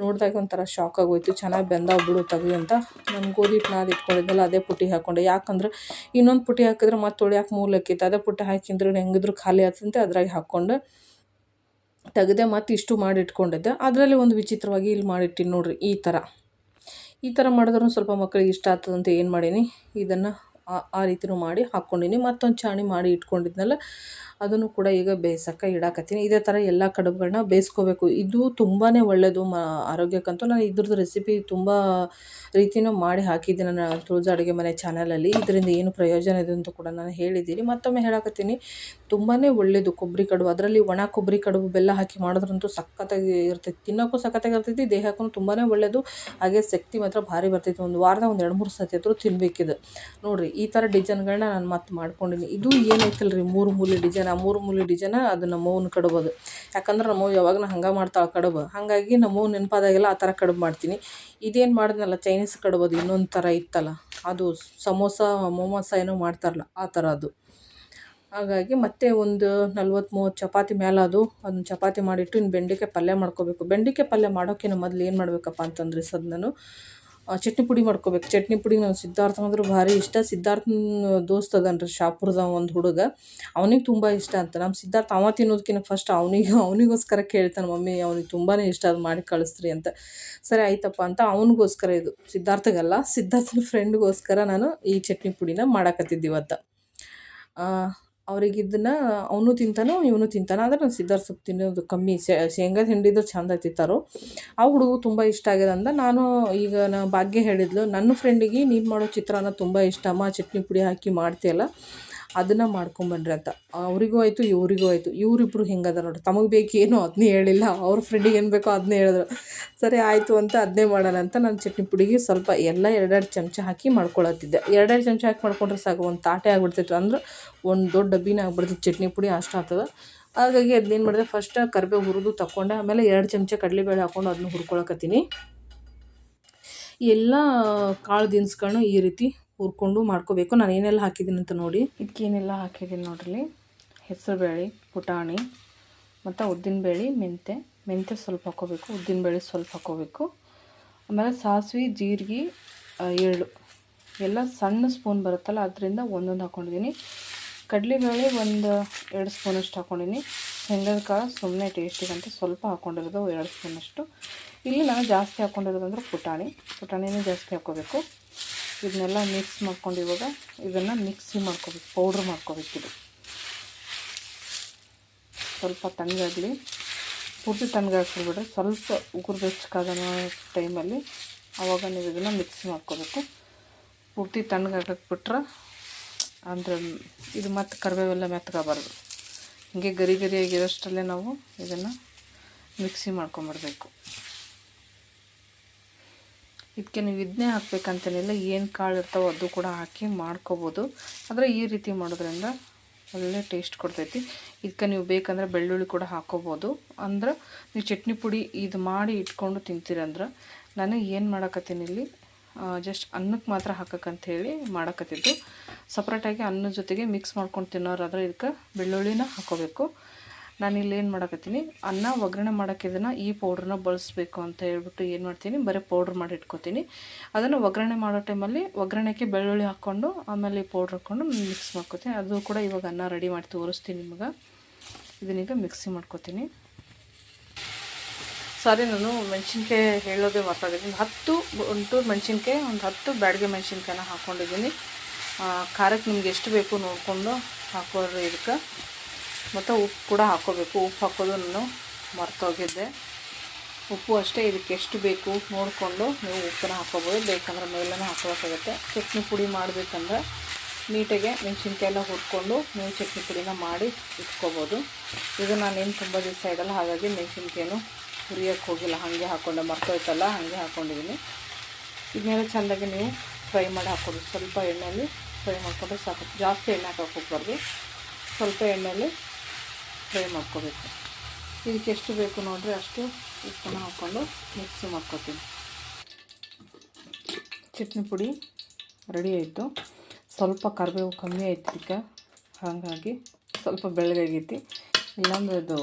ನೋಡಿದಾಗ ಒಂಥರ ಶಾಕ್ ಆಗೋಯ್ತು. ಚೆನ್ನಾಗಿ ಬೆಂದಾವ್ ಬಿಡು ತೆಗಿ ಅಂತ. ನಾನು ಗೋಧಿ ಹಿಟ್ಟು ನಾದು ಇಟ್ಕೊಂಡಿದ್ದೆಲ್ಲ ಅದೇ ಪುಟ್ಟಿ ಹಾಕ್ಕೊಂಡೆ ಯಾಕಂದ್ರೆ ಇನ್ನೊಂದು ಪುಟ್ಟಿ ಹಾಕಿದ್ರೆ ಮತ್ತೆ ತೊಳ್ಯಾಕೆ ಮೂಲಕ್ಕಿತ್ತು ಅದೇ ಪುಟ್ಟಿ ಹಾಕಿದ್ರೆ ಹೆಂಗಿದ್ರು ಖಾಲಿ ಆತಂತೆ, ಅದ್ರಾಗೆ ಹಾಕ್ಕೊಂಡು ತೆಗೆದೆ ಮತ್ತು ಇಷ್ಟು ಮಾಡಿಟ್ಕೊಂಡಿದ್ದೆ ಅದರಲ್ಲಿ ಒಂದು ವಿಚಿತ್ರವಾಗಿ ಇಲ್ಲಿ ಮಾಡಿಟ್ಟಿನಿ ನೋಡ್ರಿ, ಈ ಥರ ಈ ಥರ ಮಾಡಿದ್ರೂ ಸ್ವಲ್ಪ ಮಕ್ಕಳಿಗೆ ಇಷ್ಟ ಆಗ್ತದಂತ ಏನು ಮಾಡೀನಿ? ಇದನ್ನು ಆ ರೀತಿನೂ ಮಾಡಿ ಹಾಕ್ಕೊಂಡಿನಿ. ಮತ್ತೊಂದು ಚಾಣಿ ಮಾಡಿ ಇಟ್ಕೊಂಡಿದ್ನಲ್ಲ, ಅದನ್ನು ಕೂಡ ಈಗ ಬೇಯ್ಸಕ್ಕೆ ಇಡಾಕತ್ತೀನಿ. ಇದೇ ಥರ ಎಲ್ಲ ಕಡುಬುಗಳನ್ನ ಬೇಯಿಸ್ಕೋಬೇಕು. ಇದು ತುಂಬಾ ಒಳ್ಳೆಯದು ಮ, ಆರೋಗ್ಯಕ್ಕಂತೂ ನಾನು ಇದ್ರದ್ದು ರೆಸಿಪಿ ತುಂಬ ರೀತಿಯೂ ಮಾಡಿ ಹಾಕಿದ್ದೀನಿ ನನ್ನ ತುಳಜಾ ಅಡುಗೆ ಮನೆ ಚಾನಲಲ್ಲಿ. ಇದರಿಂದ ಏನು ಪ್ರಯೋಜನ ಇದೆ ಅಂತ ಕೂಡ ನಾನು ಹೇಳಿದ್ದೀನಿ. ಮತ್ತೊಮ್ಮೆ ಹೇಳಕತ್ತೀನಿ. ತುಂಬಾ ಒಳ್ಳೆಯದು ಕೊಬ್ಬರಿ ಕಡುಬು. ಅದರಲ್ಲಿ ಒಣ ಕೊಬ್ಬರಿ ಕಡುಬು ಬೆಲ್ಲ ಹಾಕಿ ಮಾಡೋದ್ರಂತೂ ಸಖತ್ತಾಗಿ ಇರ್ತೈತಿ. ತಿನ್ನೋಕ್ಕೂ ಸಖತ್ತಾಗಿ ಇರ್ತೈತಿ, ದೇಹಕ್ಕೂ ತುಂಬಾ ಒಳ್ಳೆಯದು ಹಾಗೆ ಶಕ್ತಿ ಮಾತ್ರ ಭಾರಿ ಬರ್ತೈತಿ. ಒಂದು ವಾರದ ಒಂದು ಎರಡು ಮೂರು ಸತಿ ಹತ್ರ ತಿನ್ಬೇಕಿದು. ನೋಡಿರಿ ಈ ಥರ ಡಿಸೈನ್ಗಳನ್ನ ನಾನು ಮತ್ತೆ ಮಾಡ್ಕೊಂಡಿನಿ. ಇದು ಏನೈತಲ್ಲ ರೀ ಮೂರು ಮೂಲೆ ಡಿಸೈನ್, ಆ ಮೂರು ಮೂಲೆ ಡಿಸೈನ ಅದು ನಮ್ಮವ್ವನ ಕಡಬೋದು. ಯಾಕಂದ್ರೆ ನಮ್ಮವ್ವ ಯಾವಾಗ ಹಂಗೆ ಮಾಡ್ತಾಳೆ ಕಡಬು. ಹಾಗಾಗಿ ನಮ್ಮವ್ವ ನೆನಪಾದಾಗೆಲ್ಲ ಆ ಥರ ಕಡುಬು ಮಾಡ್ತೀನಿ. ಇದೇನು ಮಾಡಿದ್ನಲ್ಲ ಚೈನೀಸ್ ಕಡಬೋದು ಇನ್ನೊಂದು ಥರ ಇತ್ತಲ್ಲ, ಅದು ಸಮೋಸ, ಮೊಮೋಸ ಏನೋ ಮಾಡ್ತಾರಲ್ಲ, ಆ ಥರ ಅದು. ಹಾಗಾಗಿ ಮತ್ತೆ ಒಂದು ನಲ್ವತ್ತು ಮೂವತ್ತು ಚಪಾತಿ ಮೇಲೆ ಅದು ಅದನ್ನ ಚಪಾತಿ ಮಾಡಿಟ್ಟು ಇನ್ನು ಬೆಂಡೆಕಾಯಿ ಪಲ್ಯ ಮಾಡ್ಕೋಬೇಕು. ಬೆಂಡೆಕಾಯಿ ಪಲ್ಯ ಮಾಡೋಕ್ಕಿಂತ ಮೊದಲು ಏನು ಮಾಡಬೇಕಪ್ಪ ಅಂತಂದ್ರೆ ಸದ್ ನಾನು ಚಟ್ನಿ ಪುಡಿ ಮಾಡ್ಕೋಬೇಕು. ಚಟ್ನಿ ಪುಡಿ ನಾವು ಸಿದ್ಧಾರ್ಥ ಅಂದ್ರೆ ಭಾರಿ ಇಷ್ಟ. ಸಿದ್ಧಾರ್ಥನ ದೋಸ್ತ್ ಅದನ್ರಿ, ಶಾಪುರದ ಒಂದು ಹುಡುಗ. ಅವನಿಗೆ ತುಂಬ ಇಷ್ಟ ಅಂತ. ನಮ್ಮ ಸಿದ್ಧಾರ್ಥ ಅವ ತಿನ್ನೋದಕ್ಕಿಂತ ಫಸ್ಟ್ ಅವನಿಗೆ, ಅವನಿಗೋಸ್ಕರ ಕೇಳ್ತಾನೆ, ಮಮ್ಮಿ, ಅವ್ನಿಗೆ ತುಂಬಾ ಇಷ್ಟ, ಅದು ಮಾಡಿ ಕಳಿಸ್ರಿ ಅಂತ. ಸರಿ, ಆಯ್ತಪ್ಪ ಅಂತ ಅವನಿಗೋಸ್ಕರ ಇದು. ಸಿದ್ಧಾರ್ಥಗಲ್ಲ, ಸಿದ್ಧಾರ್ಥನ ಫ್ರೆಂಡ್ಗೋಸ್ಕರ ನಾನು ಈ ಚಟ್ನಿ ಪುಡಿನ ಮಾಡಾಕತ್ತಿದ್ದೆ ಇವತ್ತು ಅವ್ರಿಗೆ ಇದನ್ನ ಅವನು ತಿಂತಾನೋ, ಇವನು ತಿಂತಾನ, ಆದರೆ ನಾನು ಸಿದ್ಧಾರ್ ಸೊಪ್ಪು ತಿನ್ನೋದು ಕಮ್ಮಿ. ಶೇಂಗಾದ ಹಿಂಡಿದ್ದು ಚಂದ ತಿಂತಾರೋ. ಆ ಹುಡುಗು ತುಂಬ ಇಷ್ಟ ಆಗ್ಯದ ಅಂದ. ನಾನು ಈಗ ನಾ ಭಾಗ್ಯ ಹೇಳಿದ್ಲು. ನನ್ನ ಫ್ರೆಂಡಿಗೆ ನೀನು ಮಾಡೋ ಚಿತ್ರಾನ್ನ ತುಂಬ ಇಷ್ಟ. ಅಮ್ಮ, ಚಟ್ನಿ ಪುಡಿ ಹಾಕಿ ಮಾಡ್ತೀಯಲ್ಲ? ಅದನ್ನು ಮಾಡ್ಕೊಂಬನ್ರಿ ಅಂತ. ಅವರಿಗೂ ಆಯಿತು, ಇವರಿಗೂ ಆಯಿತು. ಇವರಿಬ್ರು ಹಿಂಗದ ನೋಡ್ರಿ. ತಮಗೆ ಬೇಕೇನೋ ಅದನ್ನೇ ಹೇಳಿಲ್ಲ. ಅವ್ರ ಫ್ರೆಂಡಿಗೆ ಏನು ಬೇಕೋ ಅದನ್ನೇ ಹೇಳಿದ್ರು. ಸರಿ, ಆಯಿತು ಅಂತ ಅದನ್ನೇ ಮಾಡೋಣ ಅಂತ ನಾನು ಚಟ್ನಿ ಪುಡಿಗೆ ಸ್ವಲ್ಪ ಎಲ್ಲ ಎರಡೆರಡು ಚಮಚ ಹಾಕಿ ಮಾಡ್ಕೊಳತ್ತಿದ್ದೆ. ಎರಡೆರಡು ಚಮಚ ಹಾಕಿ ಮಾಡ್ಕೊಂಡ್ರೆ ಸಾಕು, ಒಂದು ತಾಟೆ ಆಗ್ಬಿಡ್ತಿತ್ತು. ಅಂದ್ರೆ ಒಂದು ದೊಡ್ಡ ಡಬ್ಬಿನ ಆಗ್ಬಿಡ್ತಿತ್ತು. ಚಟ್ನಿ ಪುಡಿ ಅಷ್ಟು ಆಗ್ತದೆ. ಹಾಗಾಗಿ ಅದನ್ನೇನು ಮಾಡಿದೆ ಫಸ್ಟ್ ಕರಿಬೇವು ಹುರಿದು ತಗೊಂಡೆ ಆಮೇಲೆ ಎರಡು ಚಮಚ ಕಡಲೆಬೇಳೆ ಹಾಕೊಂಡು ಅದನ್ನ ಹುರ್ಕೊಳಕತ್ತೀನಿ. ಎಲ್ಲ ಕಾಳು ದಿನ್ಸ್ಗಳನ್ನ ಈ ರೀತಿ ಹುರ್ಕೊಂಡು ಮಾಡ್ಕೋಬೇಕು. ನಾನು ಏನೆಲ್ಲ ಹಾಕಿದ್ದೀನಿ ಅಂತ ನೋಡಿ. ಇದಕ್ಕೇನೆಲ್ಲ ಹಾಕಿದ್ದೀನಿ ನೋಡ್ರಿ. ಹೆಸರುಬೇಳೆ, ಪುಟಾಣಿ, ಮತ್ತು ಉದ್ದಿನಬೇಳೆ ಮೆಂತೆ ಮೆಂತೆ ಸ್ವಲ್ಪ ಹಾಕೋಬೇಕು, ಉದ್ದಿನಬೇಳೆ ಸ್ವಲ್ಪ ಹಾಕೋಬೇಕು. ಆಮೇಲೆ ಸಾಸಿವೆ, ಜೀರಿಗೆ ಎಳ್ಳು. ಎಲ್ಲ ಸಣ್ಣ ಸ್ಪೂನ್ ಬರುತ್ತಲ್ಲ, ಅದರಿಂದ ಒಂದೊಂದು ಹಾಕ್ಕೊಂಡಿದ್ದೀನಿ ಕಡಲೆಬೇಳೆ ಒಂದು ಎರಡು ಸ್ಪೂನಷ್ಟು ಹಾಕ್ಕೊಂಡಿನಿ ಶೇಂಗದ ಕಾಳು ಸುಮ್ಮನೆ ಟೇಸ್ಟಿಗೆ ಅಂತ ಸ್ವಲ್ಪ ಹಾಕ್ಕೊಂಡಿರೋದು ಎರಡು ಸ್ಪೂನಷ್ಟು. ಇಲ್ಲಿ ನಾನು ಜಾಸ್ತಿ ಹಾಕ್ಕೊಂಡಿರೋದಂದ್ರೆ ಪುಟಾಣಿ. ಪುಟಾಣಿನೇ ಜಾಸ್ತಿ ಹಾಕ್ಕೋಬೇಕು ಇದನ್ನೆಲ್ಲ ಮಿಕ್ಸ್ ಮಾಡ್ಕೊಂಡು ಇವಾಗ ಇದನ್ನು ಮಿಕ್ಸಿ ಮಾಡ್ಕೋಬೇಕು ಪೌಡ್ರ್ ಮಾಡ್ಕೋಬೇಕು ಇದು. ಸ್ವಲ್ಪ ತಣ್ಣಗಾಗಲಿ. ಪೂರ್ತಿ ತಣ್ಣಗಾಕ್ಬಿಡ್ರಿ ಸ್ವಲ್ಪ ಉಗುರು ಬೆಚ್ಚಗಾದ ಟೈಮಲ್ಲಿ ಆವಾಗ ನೀವು ಇದನ್ನು ಮಿಕ್ಸ್ ಮಾಡ್ಕೋಬೇಕು. ಪೂರ್ತಿ ತಣ್ಣಗಾಕಿಬಿಟ್ರೆ ಅಂದರೆ ಇದು ಮತ್ತೆ ಕರಿಬೇವೆಲ್ಲ ಮೆತ್ತಗಾಗಬಾರ್ದು ಹೀಗೆ ಗರಿ ಗರಿಯಾಗಿರೋಷ್ಟರಲ್ಲೇ ನಾವು ಇದನ್ನು ಮಿಕ್ಸಿ ಮಾಡ್ಕೊಂಬಿಡ್ಬೇಕು. ಇದಕ್ಕೆ ನೀವು ಇದನ್ನೇ ಹಾಕ್ಬೇಕಂತೇನಿಲ್ಲ, ಏನು ಕಾಳು ಇರ್ತಾವೋ ಅದು ಕೂಡ ಹಾಕಿ ಮಾಡ್ಕೋಬೋದು. ಆದರೆ ಈ ರೀತಿ ಮಾಡೋದ್ರಿಂದ ಒಳ್ಳೆ ಟೇಸ್ಟ್ ಕೊಡ್ತೈತಿ. ಇದಕ್ಕೆ ನೀವು ಬೇಕಂದ್ರೆ ಬೆಳ್ಳುಳ್ಳಿ ಕೂಡ ಹಾಕೋಬೋದು. ಅಂದ್ರೆ ನೀವು ಚಟ್ನಿ ಪುಡಿ ಇದು ಮಾಡಿ ಇಟ್ಕೊಂಡು ತಿಂತೀರಂದ್ರೆ ನಾನು ಏನು ಮಾಡಕತ್ತೀನಿ ಇಲ್ಲಿ ಜಸ್ಟ್ ಅನ್ನಕ್ಕೆ ಮಾತ್ರ ಹಾಕಕ್ಕಂತ ಹೇಳಿ ಮಾಡಕತ್ತಿದ್ದು ಸಪ್ರೇಟಾಗಿ ಅನ್ನದ ಜೊತೆಗೆ ಮಿಕ್ಸ್ ಮಾಡ್ಕೊಂಡು ತಿನ್ನೋರಾದ್ರೆ ಇದಕ್ಕೆ ಬೆಳ್ಳುಳ್ಳಿನ ಹಾಕ್ಕೋಬೇಕು ನಾನು ಏನು ಮಾಡಕತ್ತೀನಿ? ಅನ್ನ ಒಗ್ಗರಣೆ ಮಾಡೋಕ್ಕೆ ಇದನ್ನು ಈ ಪೌಡ್ರನ್ನ ಬಳಸಬೇಕು ಅಂತ ಹೇಳ್ಬಿಟ್ಟು ಏನು ಮಾಡ್ತೀನಿ? ಬರೀ ಪೌಡ್ರ್ ಮಾಡಿ ಇಟ್ಕೊತೀನಿ. ಅದನ್ನು ಒಗ್ಗರಣೆ ಮಾಡೋ ಟೈಮಲ್ಲಿ ಒಗ್ಗರಣೆಗೆ ಬೆಳ್ಳುಳ್ಳಿ ಹಾಕ್ಕೊಂಡು, ಆಮೇಲೆ ಈ ಪೌಡ್ರ್ ಹಾಕ್ಕೊಂಡು ಮಿಕ್ಸ್ ಮಾಡ್ಕೊತೀನಿ. ಅದು ಕೂಡ ಇವಾಗ ಅನ್ನ ರೆಡಿ ಮಾಡಿ ತೋರಿಸ್ತೀನಿ ನಿಮಗೆ. ಇದನ್ನೀಗ ಮಿಕ್ಸಿ ಮಾಡ್ಕೊತೀನಿ. ಸಾರಿ, ನಾನು ಮೆಣಸಿನ್ಕಾಯಿ ಹೇಳೋದೇ ಮಾತಾಡಿದ್ದೀನಿ. ಒಂದು ಹತ್ತು ಒಂಟು ಮೆಣಸಿನ್ಕಾಯಿ, ಒಂದು ಹತ್ತು ಬ್ಯಾಡಿಗೆ ಮೆಣಸಿನ್ಕಾಯಿನ ಹಾಕ್ಕೊಂಡಿದ್ದೀನಿ ಖಾರಕ್ಕೆ ನಿಮ್ಗೆ ಎಷ್ಟು ಬೇಕು ನೋಡಿಕೊಂಡು ಹಾಕೋರು ಇದಕ್ಕೆ. ಮತ್ತು ಉಪ್ಪು ಕೂಡ ಹಾಕ್ಕೋಬೇಕು. ಉಪ್ಪು ಹಾಕೋದು ನಾನು ಮರ್ತೋಗಿದ್ದೆ. ಉಪ್ಪು ಅಷ್ಟೇ, ಇದಕ್ಕೆ ಎಷ್ಟು ಬೇಕು ನೋಡಿಕೊಂಡು ನೀವು ಉಪ್ಪನ್ನ ಹಾಕ್ಕೋಬೋದು. ಬೇಕಂದ್ರೆ ಮೇಲೇ ಹಾಕೋಬೇಕಾಗುತ್ತೆ ಚಟ್ನಿ ಪುಡಿ ಮಾಡಬೇಕಂದ್ರೆ ನೀಟಾಗೆ ಮೆಣಸಿನ್ಕಾಯೆಲ್ಲ ಹುರ್ಕೊಂಡು ನೀವು ಚಟ್ನಿ ಪುಡಿನ ಮಾಡಿ ಇಟ್ಕೋಬೋದು. ಇದು ನಾನೇನು ತುಂಬ ದಿವಸ ಇಡಲ್ಲ, ಹಾಗಾಗಿ ಮೆಣಸಿನ್ಕಾಯೂ ಹುರಿಯೋಕ್ಕೆ ಹೋಗಿಲ್ಲ. ಹಾಗೆ ಹಾಕ್ಕೊಂಡೆ ಮರ್ತೋಯ್ತಲ್ಲ, ಹಾಗೆ ಹಾಕ್ಕೊಂಡಿದ್ದೀನಿ ಇದನ್ನೆಲ್ಲ ಚೆಂದಾಗಿ ನೀವು ಫ್ರೈ ಮಾಡಿ ಹಾಕ್ಕೊಡಿ ಸ್ವಲ್ಪ ಎಣ್ಣೆಯಲ್ಲಿ ಫ್ರೈ ಮಾಡಿಕೊಂಡ್ರೆ ಸಾಕು. ಜಾಸ್ತಿ ಎಣ್ಣೆ ಹಾಕಕ್ಕೆ ಹೋಗ್ಬಾರ್ದು. ಸ್ವಲ್ಪ ಎಣ್ಣೆಯಲ್ಲಿ ಫ್ರೈ ಮಾಡ್ಕೋಬೇಕು. ಇದಕ್ಕೆ ಎಷ್ಟು ಬೇಕು ನೋಡಿರಿ ಅಷ್ಟು ಉಪ್ಪನ್ನು ಹಾಕ್ಕೊಂಡು ಮಿಕ್ಸಿ ಮಾಡ್ಕೊತೀನಿ. ಚಟ್ನಿ ಪುಡಿ ರೆಡಿ ಆಯಿತು. ಸ್ವಲ್ಪ ಕರಿಬೇವು ಕಮ್ಮಿ ಆಯ್ತು ಇದಕ್ಕೆ ಹಾಗಾಗಿ ಸ್ವಲ್ಪ ಬೆಳಗಾಗೈತಿ ಇಲ್ಲಾಂದ್ರೆ ಅದು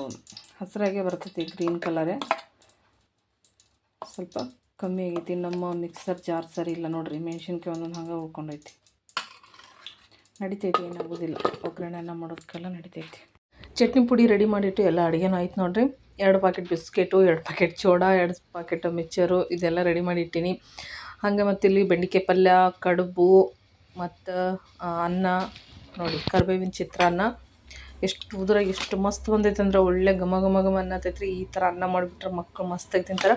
ಹಸಿರಾಗೆ ಬರ್ತೈತಿ, ಗ್ರೀನ್ ಕಲರೇ. ಸ್ವಲ್ಪ ಕಮ್ಮಿ ಆಗೈತಿ. ನಮ್ಮ ಮಿಕ್ಸರ್ ಜಾರ್ ಸರಿ ಇಲ್ಲ ನೋಡ್ರಿ, ಮೆಣಸಿನ್ಕಾಯಿ ಒಂದೊಂದು ಹಂಗೆ ಉಳ್ಕೊಂಡೈತಿ. ನಡಿತೈತಿ, ಏನಾಗೋದಿಲ್ಲ. ಒಗ್ಗರಣೆ ಮಾಡೋದಕ್ಕೆಲ್ಲ ನಡಿತೈತಿ. ಚಟ್ನಿ ಪುಡಿ ರೆಡಿ ಮಾಡಿಟ್ಟು ಎಲ್ಲ ಅಡುಗೆನೂ ಆಯ್ತು ನೋಡಿರಿ. ಎರಡು ಪಾಕೆಟ್ ಬಿಸ್ಕೆಟು, ಎರಡು ಪಾಕೆಟ್ ಚೋಡಾ ಎರಡು ಪಾಕೆಟ್ ಮಿಕ್ಚರು ಇದೆಲ್ಲ ರೆಡಿ ಮಾಡಿ ಇಟ್ಟೀನಿ ಹಾಗೆ ಮತ್ತು ಇಲ್ಲಿ ಬೆಂಡೆಕಾಯಿ ಪಲ್ಯ, ಕಡುಬು ಮತ್ತು ಅನ್ನ. ನೋಡಿ, ಕರ್ಬೇವಿನ ಚಿತ್ರಾನ್ನ ಎಷ್ಟು ಉದ್ರಾಗ ಎಷ್ಟು ಮಸ್ತ್ ಬಂದೈತೆ ಅಂದ್ರೆ ಒಳ್ಳೆ ಘಮ ಘಮ ಘಮ ಅನ್ನತೈತ್ರಿ. ಈ ಥರ ಅನ್ನ ಮಾಡಿಬಿಟ್ರೆ ಮಕ್ಕಳು ಮಸ್ತಾಗಿ ತಿಂತಾರೆ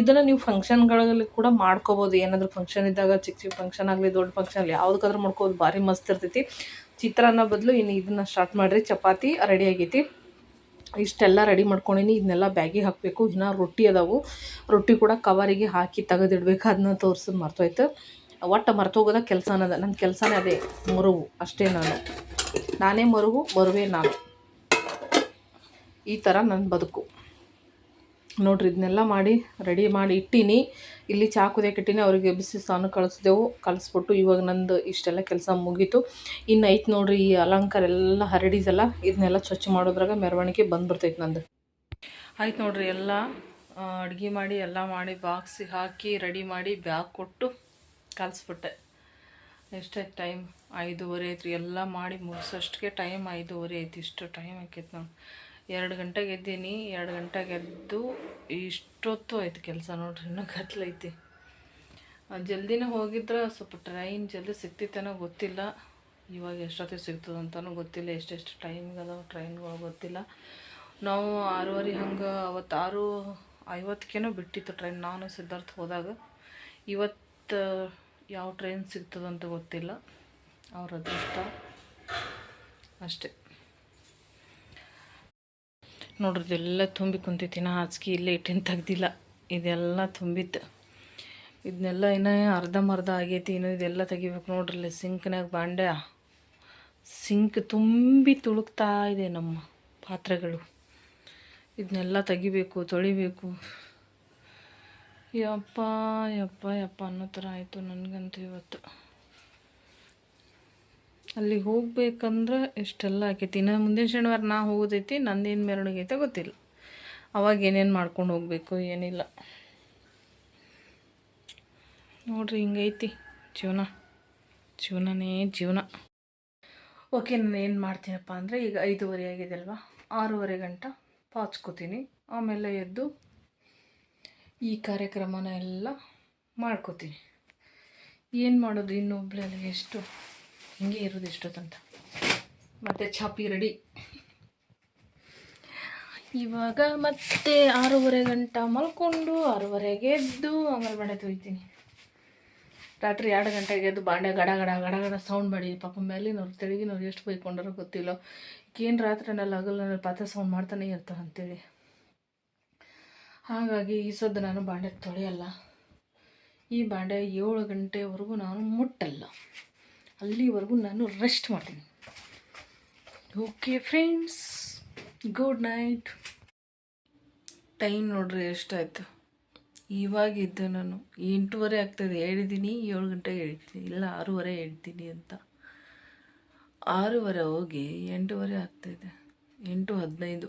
ಇದನ್ನು ನೀವು ಫಂಕ್ಷನ್ಗಳಲ್ಲಿ ಕೂಡ ಮಾಡ್ಕೋಬೋದು. ಏನಾದರೂ ಫಂಕ್ಷನ್ ಇದ್ದಾಗ ಚಿಕ್ಕ ಚಿಕ್ಕ ಫಂಕ್ಷನ್ ಆಗಲಿ, ದೊಡ್ಡ ಫಂಕ್ಷನ್ ಆಗಲಿ, ಯಾವುದಕ್ಕಾದ್ರೂ ಮಾಡ್ಕೋಬೋದು. ಭಾರಿ ಮಸ್ತ್ ಇರ್ತೈತಿ. ಚಿತ್ರಾನ್ನ ಬದಲು ಇನ್ನು ಇದನ್ನ ಸ್ಟಾರ್ಟ್ ಮಾಡಿರಿ. ಚಪಾತಿ ರೆಡಿ ಆಗೈತಿ. ಇಷ್ಟೆಲ್ಲ ರೆಡಿ ಮಾಡ್ಕೊಂಡಿನಿ. ಇದನ್ನೆಲ್ಲ ಬ್ಯಾಗಿಗೆ ಹಾಕಬೇಕು. ಇನ್ನು ರೊಟ್ಟಿ ಅದಾವು. ರೊಟ್ಟಿ ಕೂಡ ಕವರಿಗೆ ಹಾಕಿ ತೆಗೆದಿಡ್ಬೇಕು. ಅದನ್ನ ತೋರ್ಸೋದು ಮರ್ತೋಯ್ತು. ಒಟ್ಟು ಮರ್ತೋಗೋದ ಕೆಲಸ ಅನ್ನೋದ. ನನ್ನ ಕೆಲಸನೇ ಅದೇ. ಮರುವು. ಅಷ್ಟೇ ನಾನು. ನಾನೇ ಮರುವು ಬರುವೆ ನಾನು. ಈ ಥರ ನನ್ನ ಬದುಕು. ನೋಡ್ರಿ, ಇದನ್ನೆಲ್ಲ ಮಾಡಿ ರೆಡಿ ಮಾಡಿ ಇಟ್ಟೀನಿ. ಇಲ್ಲಿ ಚಹಾ ಕುದಿಯಕ್ಕೆ ಅವರಿಗೆ ಬಿಸಿ ಸಾನು ಕಳಿಸಿದೆವು, ಕಳಿಸ್ಬಿಟ್ಟು ಇವಾಗ ನಂದು ಇಷ್ಟೆಲ್ಲ ಕೆಲಸ ಮುಗೀತು. ಇನ್ನು ಐತೆ ನೋಡ್ರಿ, ಈ ಅಲಂಕಾರ ಎಲ್ಲ ಹರಡಿದೆಲ್ಲ ಇದನ್ನೆಲ್ಲ ಸ್ವಚ್ಛ ಮಾಡೋದ್ರಾಗ ಮೆರವಣಿಗೆ ಬಂದ್ಬಿಡ್ತೈತೆ ನಂದು. ಆಯ್ತು ನೋಡ್ರಿ, ಎಲ್ಲ ಅಡುಗೆ ಮಾಡಿ, ಎಲ್ಲ ಮಾಡಿ ಬಾಕ್ಸಿಗೆ ಹಾಕಿ ರೆಡಿ ಮಾಡಿ ಬ್ಯಾಗ್ ಕೊಟ್ಟು ಕಲಿಸ್ಬಿಟ್ಟೆ ಎಷ್ಟಾಯ್ತು ಟೈಮ್ ಐದೂವರೆ ಐತ್ರಿ ಎಲ್ಲ ಮಾಡಿ ಮುಗಿಸೋಷ್ಟಕ್ಕೆ ಟೈಮ್ ಐದೂವರೆ ಐತಿ ಇಷ್ಟು ಟೈಮ್ ಆಕೈತೆ ನೋಡಿ ಎರಡು ಗಂಟೆಗೆ ಎದ್ದೀನಿ, ಎರಡು ಗಂಟೆಗೆ ಎದ್ದು ಇಷ್ಟೊತ್ತು ಆಯ್ತು ಕೆಲಸ ನೋಡ್ರಿ, ಇನ್ನೂ ಕತ್ಲೈತಿ ಜಲ್ದಿನೇ ಹೋಗಿದ್ರೆ ಸ್ವಲ್ಪ ಟ್ರೈನ್ ಜಲ್ದಿ ಸಿಗ್ತಿತ್ತೇನೋ ಗೊತ್ತಿಲ್ಲ. ಇವಾಗ ಎಷ್ಟೊತ್ತಿಗೆ ಸಿಗ್ತದಂತನೂ ಗೊತ್ತಿಲ್ಲ, ಎಷ್ಟೆಷ್ಟು ಟೈಮ್ಗೆ ಅದಾವೆ ಟ್ರೈನ್ಗಳು ಗೊತ್ತಿಲ್ಲ. ನಾವು ಆರೂವರೆ ಹಂಗೆ ಅವತ್ತು ಆರು, ಐವತ್ತಕ್ಕೇನೋ ಬಿಟ್ಟಿತ್ತು ಟ್ರೈನ್ ನಾನು ಸಿದ್ಧಾರ್ಥ ಹೋದಾಗ. ಇವತ್ತು ಯಾವ ಟ್ರೈನ್ ಸಿಗ್ತದಂತ ಗೊತ್ತಿಲ್ಲ. ಅವ್ರ ಅದೃಷ್ಟ ಅಷ್ಟೇ. ನೋಡ್ರಿ, ಇದೆಲ್ಲ ತುಂಬಿ ಕುಂತೈತಿ. ನಾ ಇಲ್ಲೇ ಇಟ್ಟಿನ ತೆಗ್ದಿಲ್ಲ. ಇದೆಲ್ಲ ತುಂಬಿತ್ತು. ಇದನ್ನೆಲ್ಲ ಇನ್ನೂ ಅರ್ಧಂಬರ್ಧ ಆಗೈತಿ. ಇನ್ನು ಇದೆಲ್ಲ ತೆಗಿಬೇಕು ನೋಡ್ರಿ ಸಿಂಕ್ನಾಗ ಬಾಂಡ್ಯ ಸಿಂಕ್ ತುಂಬಿ ತುಳುಕ್ತಾ ಇದೆ ನಮ್ಮ ಪಾತ್ರೆಗಳು. ಇದನ್ನೆಲ್ಲ ತೆಗಿಬೇಕು, ತೊಳಿಬೇಕು. ಯಪ್ಪ ಯಪ್ಪ ಯಪ್ಪ ಅನ್ನೋ ಥರ ಆಯಿತು ನನಗಂತೂ ಇವತ್ತು. ಅಲ್ಲಿಗೆ ಹೋಗ್ಬೇಕಂದ್ರೆ ಇಷ್ಟೆಲ್ಲ ಆಕೈತಿ. ಇನ್ನು ಮುಂದಿನ ಶನಿವಾರ ನಾ ಹೋಗೋದೈತಿ, ನಂದೇನು ಮೆರವಣಿಗೆ ಐತೆ ಗೊತ್ತಿಲ್ಲ. ಅವಾಗ ಏನೇನು ಮಾಡ್ಕೊಂಡು ಹೋಗಬೇಕು ಏನಿಲ್ಲ. ನೋಡ್ರಿ ಹಿಂಗೈತಿ ಜೀವನ. ಜೀವನನೇ ಜೀವನ. ಓಕೆ, ನಾನು ಏನು ಮಾಡ್ತೀನಪ್ಪ ಅಂದರೆ ಈಗ ಐದೂವರೆ ಆಗಿದೆ ಅಲ್ವಾ? ಆರೂವರೆ ಗಂಟ ಪಾಚ್ಕೋತೀನಿ ಆಮೇಲೆ ಎದ್ದು ಈ ಕಾರ್ಯಕ್ರಮನ ಎಲ್ಲ ಮಾಡ್ಕೋತೀನಿ. ಏನು ಮಾಡೋದು ಇನ್ನೊಬ್ಳೆಲ್ಲ ಎಷ್ಟು? ಹಿಂಗೆ ಇರೋದು ಇಷ್ಟೊತ್ತಂತ. ಮತ್ತು ಚಾಪಿ ರೆಡಿ ಇವಾಗ ಮತ್ತೆ ಆರೂವರೆ ಗಂಟ ಮಲ್ಕೊಂಡು ಆರೂವರೆಗೆ ಎದ್ದು ಆಮೇಲೆ ಬಾಂಡೆ ತೊಯ್ತೀನಿ ರಾತ್ರಿ ಎರಡು ಗಂಟೆಗೆ ಎದ್ದು ಬಾಂಡೆ ಗಡ ಗಡ ಗಡ ಗಡ ಸೌಂಡ್ ಮಾಡಿ ಪಾಪ ಮೇಲಿನವ್ರು ತೆಳಗಿನವ್ರು ಎಷ್ಟು ಬೈಕೊಂಡಾರೋ ಗೊತ್ತಿಲ್ಲ. ಏನು ರಾತ್ರಿ ರಾತ್ರಿನಲ್ಲಿ ಹಗಲಿನಲ್ಲಿ ಪಾತ್ರೆ ಸೌಂಡ್ ಮಾಡ್ತಾನೆ ಇರ್ತಾರೆ ಅಂತೇಳಿ. ಹಾಗಾಗಿ ಈ ಸದ್ದು ನಾನು ಬಾಂಡೆ ತೊಳೆಯಲ್ಲ. ಈ ಬಾಂಡೆ ಏಳು ಗಂಟೆವರೆಗೂ ನಾನು ಮುಟ್ಟಲ್ಲ. ಅಲ್ಲಿವರೆಗೂ ನಾನು ರೆಸ್ಟ್ ಮಾಡ್ತೀನಿ. Okay friends good night time ನೋಡ್ರಿ, ಎಷ್ಟಾಯಿತು? ಇವಾಗಿದ್ದು ನಾನು ಎಂಟೂವರೆ ಆಗ್ತದೆ ಹೇಳಿದ್ದೀನಿ, ಏಳು ಗಂಟೆಗೆ ಹೇಳ್ತೀನಿ ಇಲ್ಲ, ಆರೂವರೆ ಹೇಳ್ತೀನಿ ಅಂತ. ಆರೂವರೆ ಹೋಗಿ ಎಂಟೂವರೆ ಆಗ್ತಾಯಿದೆ. ಎಂಟು ಹದಿನೈದು.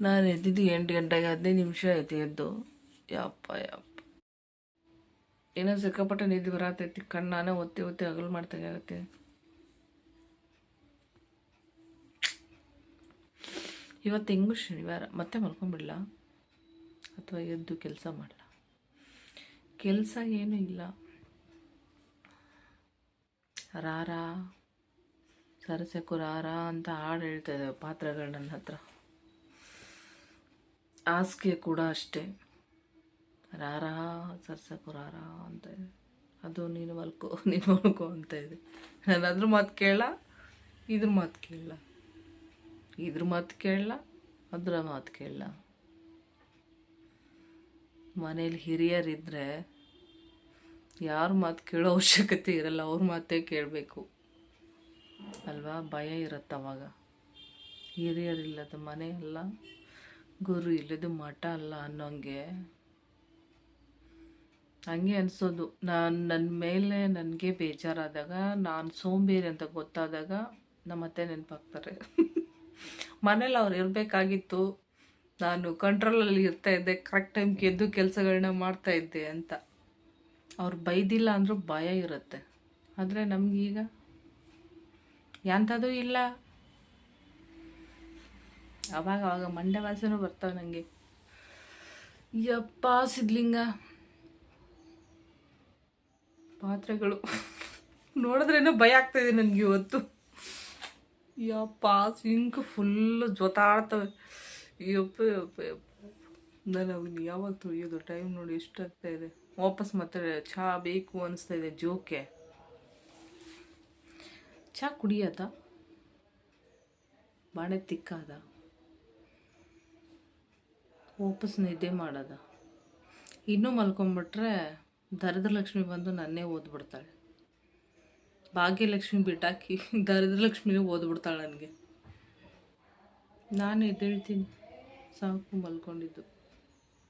ನಾನು ಎದ್ದಿದ್ದು ಎಂಟು ಗಂಟೆಗೆ ಹದಿನೈದು ನಿಮಿಷ ಆಯಿತು ಎದ್ದು. ಯಪ್ಪ ಯಪ್ಪ. ಏನೋ ಸಿಕ್ಕಾಪಟ್ಟೆ ನಿದ್ದೆ ಬರತೈತಿ. ಕಣ್ಣು ಒತ್ತಿ ಒತ್ತಿ ಹಗಲು ಮಾಡ್ತಾಗತ್ತೆ ಇವತ್ತು ಹೆಂಗು ಶನಿವಾರ? ಮತ್ತೆ ಮಲ್ಕೊಂಡ್ಬಿಡ್ಲಾ ಅಥವಾ ಎದ್ದು ಕೆಲಸ ಮಾಡಲ? ಕೆಲಸ ಏನೂ ಇಲ್ಲ. ರಾರ? ಸರಸೆಕು ರಾರ ಅಂತ ಹಾಡು ಹೇಳ್ತಾ ಇದ್ದಾವೆ ಪಾತ್ರಗಳು ನನ್ನ ಹತ್ರ. ಹಾಸಿಗೆ ಕೂಡ ಅಷ್ಟೇ. ರಾರ ಸರ್ಸಕು ರಾರ ಅಂತ ಇದೆ. ಅದು ನೀನು ಮಲ್ಕೋ [LAUGHS] ನೀನು ಮಲ್ಕೋ ಅಂತ ಇದೆ. ನಾನು ಅದ್ರ ಮಾತು ಕೇಳ ಇದ್ರ ಮಾತು ಕೇಳಲ್ಲ ಇದ್ರ ಮಾತು ಕೇಳಲ್ಲ ಅದ್ರ ಮಾತು ಕೇಳಲ್ಲ ಮನೇಲಿ ಹಿರಿಯರಿದ್ದರೆ ಯಾರ ಮಾತು ಕೇಳೋ ಅವಶ್ಯಕತೆ ಇರಲ್ಲ, ಅವ್ರ ಮಾತೇ ಕೇಳಬೇಕು. ಅಲ್ವಾ? ಭಯ ಇರುತ್ತೆ ಅವಾಗ. ಹಿರಿಯರಿಲ್ಲದ ಮನೆ ಅಲ್ಲ, ಗುರು ಇಲ್ಲದ ಮಠ ಅಲ್ಲ ಅನ್ನೋಂಗೆ ಹಂಗೆ ಅನಿಸೋದು. ನಾನು ನನ್ನ ಮೇಲೆ ನನಗೆ ಬೇಜಾರಾದಾಗ, ನಾನು ಸೋಂಬೇರಿ ಅಂತ ಗೊತ್ತಾದಾಗ ನಮ್ಮ ಅತ್ತೆ ನೆನಪಾಗ್ತಾರೆ. [LAUGHS] ಮನೇಲಿ ಅವ್ರು ಇರಬೇಕಾಗಿತ್ತು. ನಾನು ಕಂಟ್ರೋಲಲ್ಲಿ ಇರ್ತಾ ಇದ್ದೆ ಕರೆಕ್ಟ್ ಟೈಮ್ಗೆ ಎದ್ದು ಕೆಲಸಗಳನ್ನ ಮಾಡ್ತಾ ಇದ್ದೆ ಅಂತ. ಅವ್ರು ಬೈದಿಲ್ಲ ಅಂದರೂ ಭಯ ಇರುತ್ತೆ. ಆದರೆ ನಮಗೀಗ ಎಂಥದ್ದು ಇಲ್ಲ. ಅವಾಗ ಅವಾಗ ಮಂಡ್ಯ ವಾಸನೂ ಬರ್ತಾವೆ ನನಗೆ ಯಪ್ಪ ಸಿದ್ಲಿಂಗ. ಪಾತ್ರೆಗಳು. ನೋಡಿದ್ರೇನೋ ಭಯ ಆಗ್ತಾಯಿದೆ ನನಗೆ ಇವತ್ತು. ಯಪ್ಪ, ಸಿಂಕ್ ಫುಲ್ಲು ಜೊತಾಡ್ತವೆ. ಯಪ್ಪ ಯಪ್ಪ ಯಪ್ಪ. ನಾನು ಯಾವಾಗ ತುಳಿಯೋದು? ಟೈಮ್ ನೋಡಿ ಎಷ್ಟಾಗ್ತಾ ಇದೆ ವಾಪಸ್ ಮತ್ತೆ ಚಹಾ ಬೇಕು ಅನಿಸ್ತಾ ಇದೆ ಜೋಕೆ ಚಹಾ ಕುಡಿಯೋದ? ಬಾಣೆ ತಿಕ್ಕಾದ? ವಾಪಸ್ ನಿದ್ದೆ ಮಾಡೋದ? ಇನ್ನೂ ಮಲ್ಕೊಂಬಿಟ್ರೆ ದರಿದ್ರಲಕ್ಷ್ಮಿ ಬಂದು ನನ್ನೇ ಓದ್ಬಿಡ್ತಾಳೆ. ಭಾಗ್ಯಲಕ್ಷ್ಮಿ ಬಿಟ್ಟಾಕಿ ದರಿದ್ರಲಕ್ಷ್ಮಿನೇ ಓದ್ಬಿಡ್ತಾಳೆ ನನಗೆ. ನಾನು ಎದ್ದೇಳ್ತೀನಿ. ಸಾಕು ಮಲ್ಕೊಂಡಿದ್ದು.